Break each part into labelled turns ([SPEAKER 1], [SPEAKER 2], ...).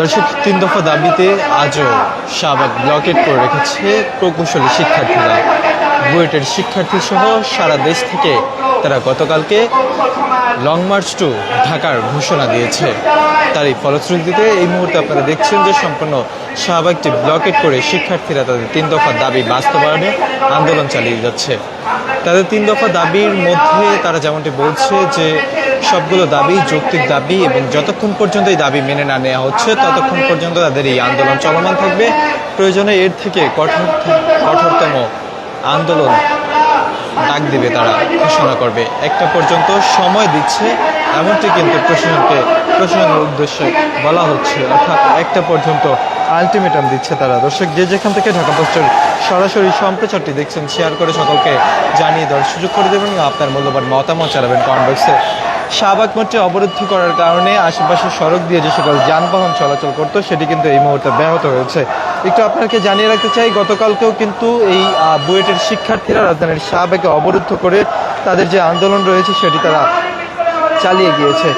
[SPEAKER 1] দর্শক, তিন দফা দাবিতে আজও শাহবাগ ব্লকেট করে রেখেছে প্রকৌশলী শিক্ষার্থীরা। বুয়েটের শিক্ষার্থী সহ সারা দেশ থেকে তারা গতকালকে লং মার্চ টু ঢাকার ঘোষণা দিয়েছে। তারই ফলশ্রুতিতে এই মুহূর্তে আপনারা দেখছেন যে সম্পূর্ণ শাহবাগটি ব্লকেট করে শিক্ষার্থীরা তাদের তিন দফা দাবি বাস্তবায়নে আন্দোলন চালিয়ে যাচ্ছে। তাদের তিন দফা দাবির মধ্যে তারা যেমনটি বলছে যে সবগুলো দাবি, যৌক্তিক দাবি এবং যতক্ষণ পর্যন্ত এই দাবি মেনে না নেওয়া হচ্ছে, ততক্ষণ পর্যন্ত তাদের এই আন্দোলন চলমান থাকবে। প্রয়োজনে এর থেকে কঠোর কঠোরতম আন্দোলন ডাক দেবে তারা, ঘোষণা করবে। একটা পর্যন্ত সময় দিচ্ছে, এমনটি কিন্তু প্রশাসনকে প্রশাসনের উদ্দেশ্যে বলা হচ্ছে। অর্থাৎ একটা পর্যন্ত আলটিমেটাম দিচ্ছে তারা। দর্শক, যে যেখান থেকে ঢাকা পোস্টের সরাসরি সম্প্রচারটি দেখছেন শেয়ার করে সকলকে জানিয়ে দেওয়ার সুযোগ করে দেবেন আপনার মূল্যবান মতামত চালাবেন কমেন্ট বক্সে শাহবাগ মাঠে অবরুদ্ধ করার কারণে আশেপাশের সড়ক দিয়ে যে সকল যানবাহন চলাচল করতো, সেটি কিন্তু এই মুহূর্তে ব্যাহত হয়েছে। একটু আপনাকে জানিয়ে রাখতে চাই, গতকালকেও কিন্তু এই বুয়েটের শিক্ষার্থীরা রাজধানীর শাহবাগে অবরুদ্ধ করে তাদের যে আন্দোলন রয়েছে, সেটি তারা চালিয়ে গিয়েছে।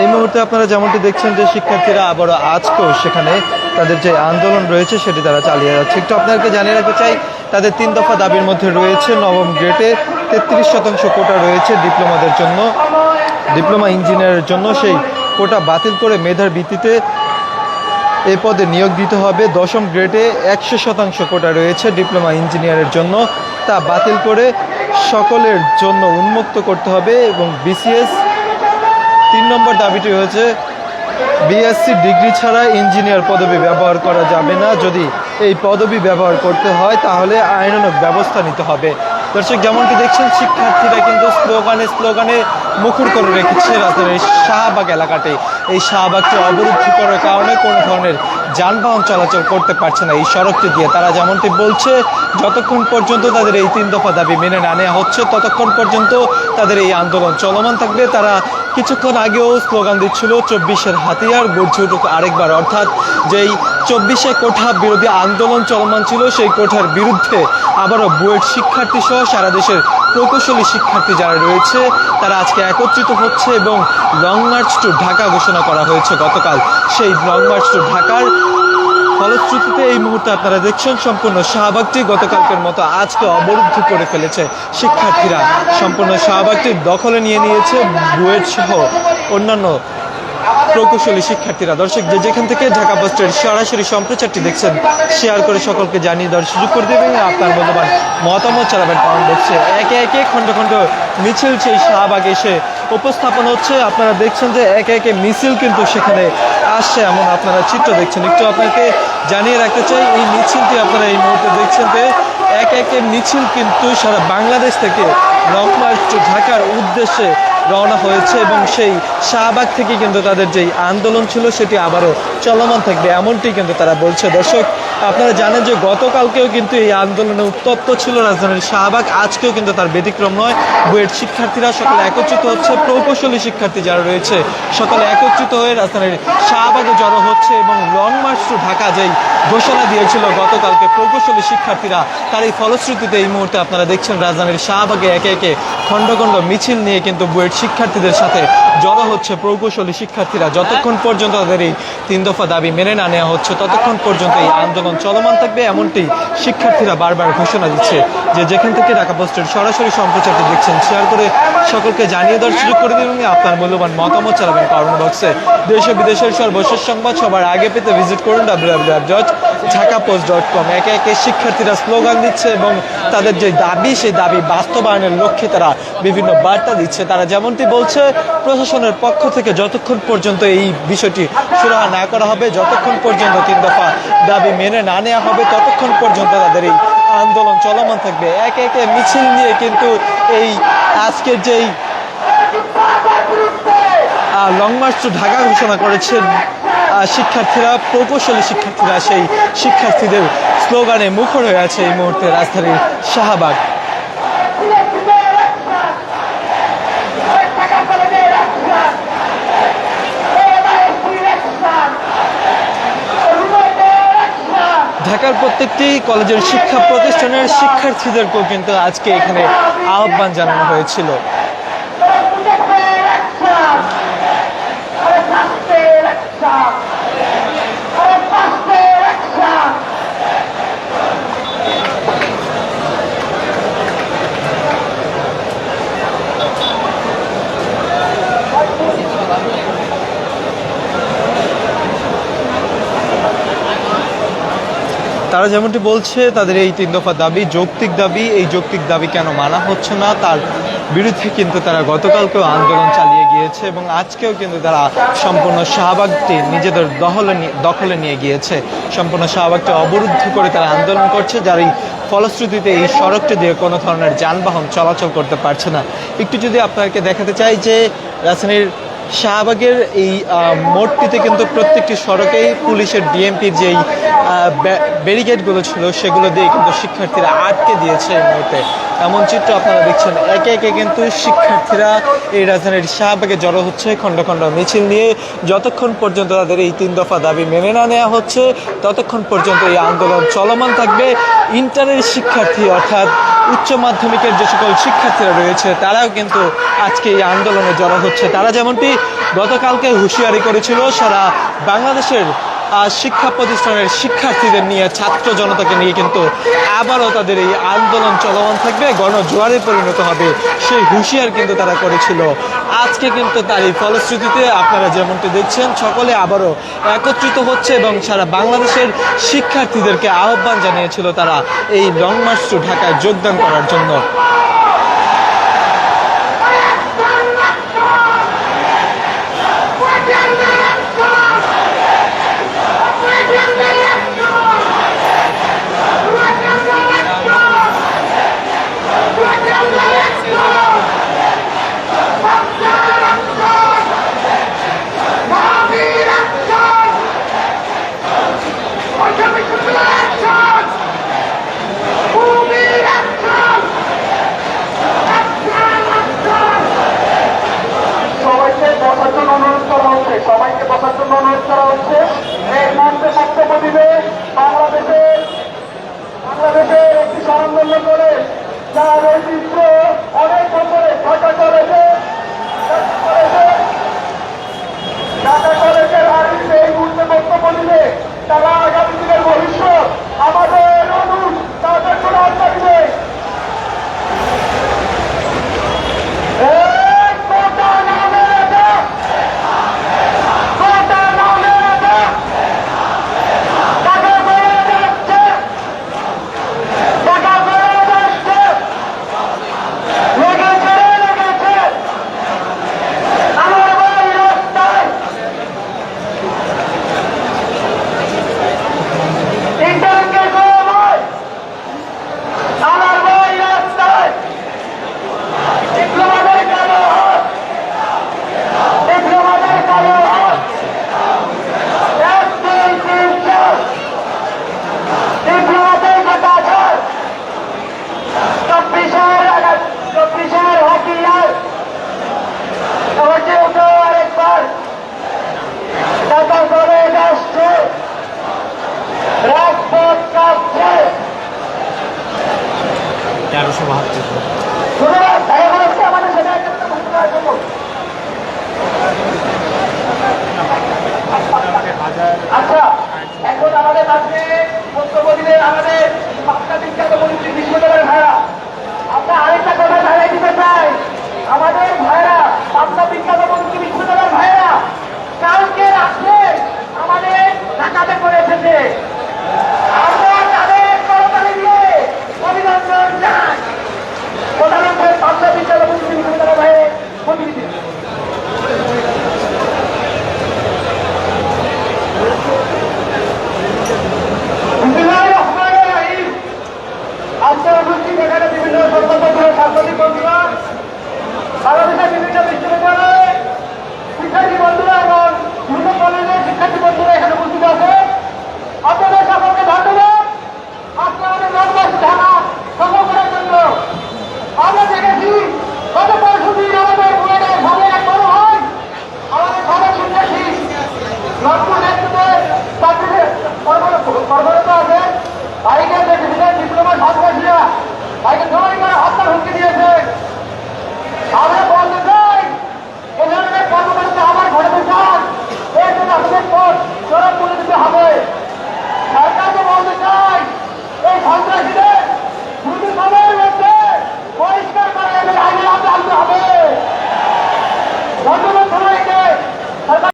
[SPEAKER 1] এই মুহূর্তে আপনারা যেমনটি দেখছেন যে শিক্ষার্থীরা আবারও আজকেও সেখানে তাদের যে আন্দোলন রয়েছে সেটি তারা চালিয়ে যাচ্ছে। একটু আপনাকে জানিয়ে রাখতে চাই, তাদের তিন দফা দাবির মধ্যে রয়েছে নবম গ্রেডে তেত্রিশ শতাংশ কোটা রয়েছে ডিপ্লোমাদের জন্য, ডিপ্লোমা ইঞ্জিনিয়ারের জন্য। সেই কোটা বাতিল করে মেধার ভিত্তিতে এ পদে নিয়োগ দিতে হবে। দশম গ্রেডে একশো শতাংশ কোটা রয়েছে ডিপ্লোমা ইঞ্জিনিয়ারের জন্য। তা বাতিল করে সকলের জন্য উন্মুক্ত করতে হবে এবং বিসিএস তিন নম্বর দাবিটি হয়েছে বিএসসি ডিগ্রি ছাড়া ইঞ্জিনিয়ার পদবি ব্যবহার করা যাবে না। যদি এই পদবি ব্যবহার করতে হয়, তাহলে আইনানক ব্যবস্থা নিতে হবে। দর্শক, যেমনটি দেখছেন, শিক্ষার্থীরা কিন্তু স্লোগানে স্লোগানে মুখর করে রেখেছে রাজধানীর শাহবাগ এলাকাতে এই শাহবাগকে অবরুদ্ধ করার কারণে কোনো ধরনের যানবাহন চলাচল করতে পারছে না এই সড়কটি দিয়ে। তারা যেমনটি বলছে, যতক্ষণ পর্যন্ত তাদের এই তিন দফা দাবি মেনে না নেওয়া হচ্ছে, ততক্ষণ পর্যন্ত তাদের এই আন্দোলন চলমান থাকবে। তারা কিছুক্ষণ আগেও স্লোগান দিচ্ছিল, চব্বিশের হাতিয়ার গড়ছে উঠুক আরেকবার। অর্থাৎ যেই চব্বিশে কোঠা বিরোধী আন্দোলন চলমান ছিল, সেই কোঠার বিরুদ্ধে আবারও বুয়েট শিক্ষার্থী সহ সারা দেশের প্রকৌশলী শিক্ষার্থী যারা রয়েছে, তারা আজকে একত্রিত হচ্ছে এবং লং মার্চ টু ঢাকা ঘোষণা করা হয়েছে গতকাল। সেই লং মার্চ টু ঢাকার ফলশ্রুতিতে এই মুহূর্তে আপনারা দেখছেন সম্পূর্ণ শাহবাগটি। গতকালকের মতো আজকে অবরুদ্ধ করে ফেলেছে শিক্ষার্থীরা। সম্পূর্ণ শাহবাগটি দখলে নিয়ে নিয়েছে বুয়েট সহ অন্যান্য প্রকৌশলী শিক্ষার্থীরা, দর্শক যে যেখান থেকে ঢাকা পোস্টের সরাসরি সম্প্রচারটি দেখছেন শেয়ার করে সকলকে জানিয়ে দেওয়ার সুযোগ করে দেবেন। আপনার মূল্যবান মতামত চালাবেন কমেন্ট বক্সে একে একে খণ্ড খণ্ড মিছিল সেই শাহবাগে এসে উপস্থাপন হচ্ছে। আপনারা দেখছেন যে একে একে মিছিল কিন্তু সেখানে আসছে এমন আপনারা চিত্র দেখছেন। একটু আপনাকে জানিয়ে রাখতে চাই, এই মিছিলটি আপনারা এই মুহূর্তে দেখছেন যে এক একে মিছিল কিন্তু সারা বাংলাদেশ থেকে লং মার্চ ঢাকার উদ্দেশ্যে রওনা হয়েছে এবং সেই শাহবাগ থেকে কিন্তু তাদের যেই আন্দোলন ছিল সেটি আবারও চলমান থাকবে, এমনটি কিন্তু তারা বলছে। দর্শক, আপনারা জানেন যে গতকালকেও কিন্তু এই আন্দোলনে উত্তপ্ত ছিল রাজধানীর শাহবাগ। আজকেও কিন্তু তার ব্যতিক্রম নয়। বুয়েট শিক্ষার্থীরা সকলে একত্রিত হচ্ছে, প্রকৌশলী শিক্ষার্থী যারা রয়েছে, সকলে একত্রিত হয়ে রাজধানীর শাহবাগে জড়ো হচ্ছে এবং লং মার্চ টু ঢাকা যেই ঘোষণা দিয়েছিল গতকালকে প্রকৌশলী শিক্ষার্থীরা, তার এই ফলশ্রুতিতে এই মুহূর্তে আপনারা দেখছেন রাজধানীর শাহবাগে একে একে খণ্ড খণ্ড মিছিল নিয়ে কিন্তু বুয়েট শিক্ষার্থীদের সাথে জড়ো হচ্ছে প্রকৌশলী শিক্ষার্থীরা। যতক্ষণ পর্যন্ত তাদের এই তিন দফা দাবি মেনে না নেওয়া হচ্ছে, ততক্ষণ পর্যন্ত এই আন্দোলন চলমান থাকবে। এমনটি শিক্ষার্থীরা বারবার ঘোষণা দিচ্ছে যে যেখান থেকে ঢাকা পোস্টের সরাসরি সম্প্রচারটি দেখছেন, শেয়ার করে সকলকে জানিয়ে দেওয়ার সুযোগ করে দিন আপনার মূল্যবান মতামত চালাবেন কমেন্ট বক্সে। দেশ বিদেশের সর্বশেষ সংবাদ সবার আগে পেতে ভিজিট করুন W W dot Dhaka post dot com একে একে শিক্ষার্থীরা স্লোগান দিচ্ছে এবং তাদের যে দাবি সেই দাবি বাস্তবায়নের লক্ষ্যে তারা বিভিন্ন বার্তা দিচ্ছে। তারা যেমনটি বলছে প্রশাসনের পক্ষ থেকে যতক্ষণ পর্যন্ত এই বিষয়টি সুরাহা না করা হবে যতক্ষণ পর্যন্ত তিন দফা দাবি মেনে না নেওয়া হবে ততক্ষণ পর্যন্ত তাদের এই আন্দোলন চলমান থাকবে। একে একে মিছিল নিয়ে কিন্তু এই আজকের যেই লং মার্চ ঢাকা ঘোষণা করেছেন আহ, শিক্ষার্থীরা, প্রকৌশলী শিক্ষার্থীরা সেই শিক্ষার্থীদের স্লোগানে মুখর হয়ে আছে এই মুহূর্তে রাজধানীর শাহবাগ। ঢাকার প্রত্যেকটি কলেজের শিক্ষা প্রতিষ্ঠানের শিক্ষার্থীদেরকেও কিন্তু আজকে এখানে আহ্বান জানানো হয়েছিল। তারা যেমনটি বলছে, তাদের এই তিন দফা দাবি, যৌক্তিক দাবি, এই যৌক্তিক দাবি কেন মানা হচ্ছে না? তার বিরুদ্ধে কিন্তু তারা গতকালকেও আন্দোলন চালিয়ে গিয়েছে এবং আজকেও কিন্তু তারা সম্পূর্ণ শাহবাগটি নিজেদের নিয়ে- দখলে নিয়ে গিয়েছে। সম্পূর্ণ শাহবাগটি অবরুদ্ধ করে তারা আন্দোলন করছে, যার এই ফলশ্রুতিতে এই সড়কটি দিয়ে কোনো ধরনের যানবাহন চলাচল করতে পারছে না। একটু যদি আপনাকে দেখাতে চাই যে রাজধানীর শাহবাগের এই মোড়টিতে কিন্তু প্রত্যেকটি সড়কেই পুলিশের ডিএমপির যেই ব্যারিকেডগুলো ছিল, সেগুলো দিয়ে কিন্তু শিক্ষার্থীরা আটকে দিয়েছে এই মুহূর্তে। এমন চিত্র আপনারা দেখছেন। একে একে কিন্তু শিক্ষার্থীরা এই রাজধানীর শাহবাগে জড়ো হচ্ছে, খণ্ড খণ্ড মিছিল নিয়ে। যতক্ষণ পর্যন্ত তাদের এই তিন দফা দাবি মেনে না নেওয়া হচ্ছে, ততক্ষণ পর্যন্ত এই আন্দোলন চলমান থাকবে। ইন্টারের শিক্ষার্থী অর্থাৎ উচ্চ মাধ্যমিকের যে সকল শিক্ষার্থীরা রয়েছে, তারাও কিন্তু আজকে এই আন্দোলনে জড়ো হচ্ছে। তারা যেমনটি গতকালকে হুঁশিয়ারি করেছিল, সারা বাংলাদেশের শিক্ষা প্রতিষ্ঠানের শিক্ষার্থীদের নিয়ে ছাত্র জনতাকে নিয়ে কিন্তু আবারও তাদের এই আন্দোলন চলমান থাকবে। গণজোয়ারে পরিণত হবে, সেই হুঁশিয়ার কিন্তু তারা করেছিল। আজকে কিন্তু তার এই ফলশ্রুতিতে আপনারা যেমনটি দেখছেন, সকলে আবারও একত্রিত হচ্ছে এবং সারা বাংলাদেশের শিক্ষার্থীদেরকে আহ্বান জানিয়েছিল তারা এই লং মার্চ টু ঢাকায় যোগদান করার জন্য
[SPEAKER 2] সবাইকে বসার জন্য অনুরোধ করা হচ্ছে সবাইকে বসার জন্য অনুরোধ করা হচ্ছে এর মধ্যে বক্তব্য দিবে বাংলাদেশের বাংলাদেশের একটি স্বনামধন্য করে যার অনেক এই বক্তব্য দিবে তারা আগামী দিনের ভবিষ্যৎ আমাদের অনুষ তাদের কোনো আড্ডা দিবে এক কোটা নামে এটা কোটা নামে এটা টাকা বেড়ে যাচ্ছে টাকা বেড়ে যাচ্ছে লেগেছে লেগেছে আমার ভাই রাস্তায় ইন্টারকে গোলামায় আমার ভাই রাস্তায় ডিপ্লোমাদের কালো হাত ডিপ্লোমাদের কালো হাত এক দুই তিন চার ডিপ্লোমাদের গোটা ছাড় চব্বিশের আঘাত চব্বিশের হাতিয়ার সবাইকে উঠো আরেকবার টাকা করে আসছে রাজপথ কাঁপছে
[SPEAKER 1] তেরোশো বাহাত্তর
[SPEAKER 2] সুতরাং দেখা যাচ্ছে আমাদের সেটা একটা ঘটনার জন্য আচ্ছা এখন আমাদের কাছে বক্তব্য দিলেন আমাদের পাঁচটা বিখ্যাত মন্ত্রী বিশ্ববিদ্যালয়ের ভাইরা। আমরা আরেকটা কথা জানাই দিতে চাই। আমাদের ভাইরা পাঁচটা